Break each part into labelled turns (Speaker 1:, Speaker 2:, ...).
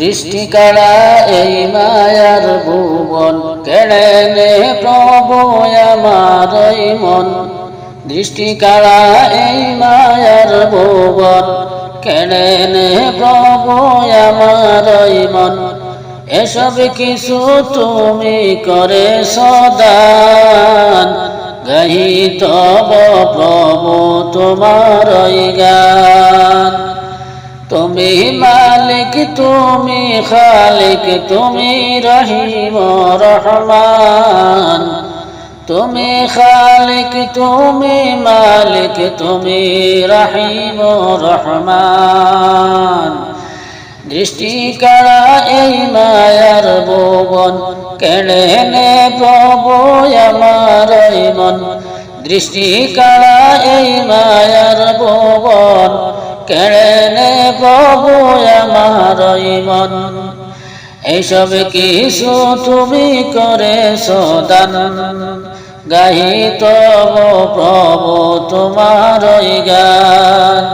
Speaker 1: দৃষ্টি কাড়া এই মায়ার ভুবন। কেড়ে নে প্রভু আমার মন। দৃষ্টি কাড়া এই মায়ার ভুবন। কেড়ে নে প্রভু আমার মন। এসব কিছু তুমি করে সদান গাহি তব প্রভু তোমার গান। তুমি মালিক, তুমি খালিক, তুমি রহিম রহমান। তুমি খালিক, তুমি মালিক, তুমি রহিম রহমান। দৃষ্টি কারা এই মায়ার ভুবন, কেড়ে নে আমার মন দৃষ্টি কারা এই মায়ার ভুবন কেড়ে নে প্রভু আমার মন এইসব কিছু তুমি করে সদান গাহি তব প্রভু তোমার গান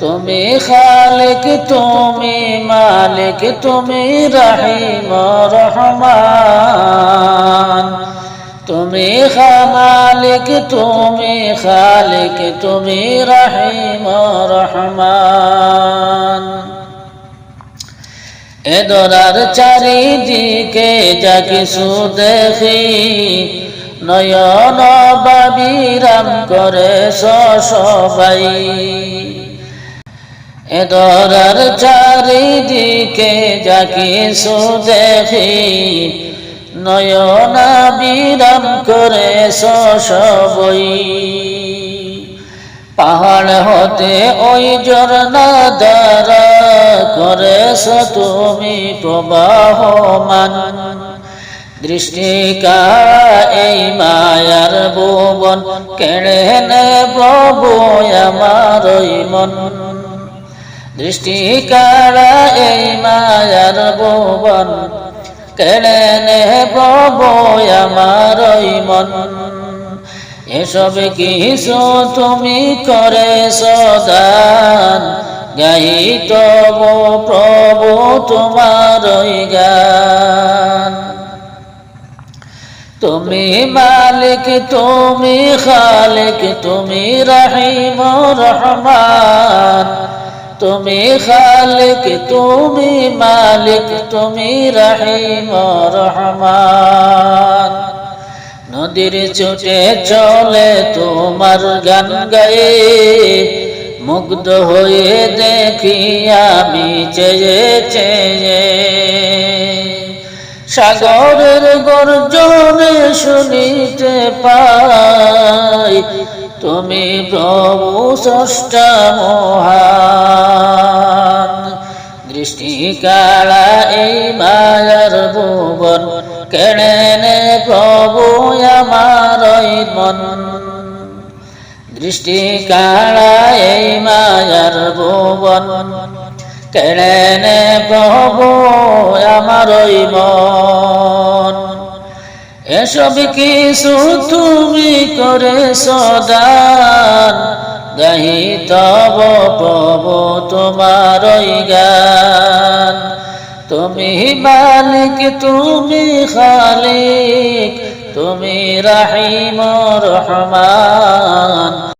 Speaker 1: তুমি খালিক, তুমি মালিক, তুমি রহিম রহমান। তুমি খালিক তুমি খালিক, তুমি রহিম রহমান। এদরার চারিদিকে যা কিছু দেখি, নয়ন বাবিরাম করে সবাই। এদরার চারিদিকে যা কিছু দেখি নয়না বিরাম করে সবই। পাহাড় হতে ওই ঝর্ণা দ্বারা করেছ তুমি প্রবাহমান। দৃষ্টিকা এই মায়ার ভুবন, কেড়ে নে প্রভু আমার মন। দৃষ্টিকারা এই মায়ার ভুবন কেড়ে নে প্রভু আমার মন। এসব কিছু তুমি করে সদান গাই তব প্রভু তোমার গান। তুমি মালিক, তুমি খালিক, তুমি রহিম রহমান। তুমি খালিক, তুমি মালিক, তুমি রহিম রহমান। নদীর চোটে চলে তোমার গান গায়ে মুগ্ধ হয়ে দেখি আমি চেয়ে চেয়ে। সাগরের গর্জনে শুনিতে পাই তুমি প্রভু স্রষ্টা মহান। দৃষ্টি কালা এই মায়ার ভুবন, কেড়ে নে প্রভু আমার মন। দৃষ্টি কালা এই মায়ার ভুবন, কেড়ে নে প্রভু আমার মন। এসব কিছু তুমি করে সদান গাহি তব পব তোমার গান তুমি মালিক, তুমি খালিক, তুমি রাহিম রহমান।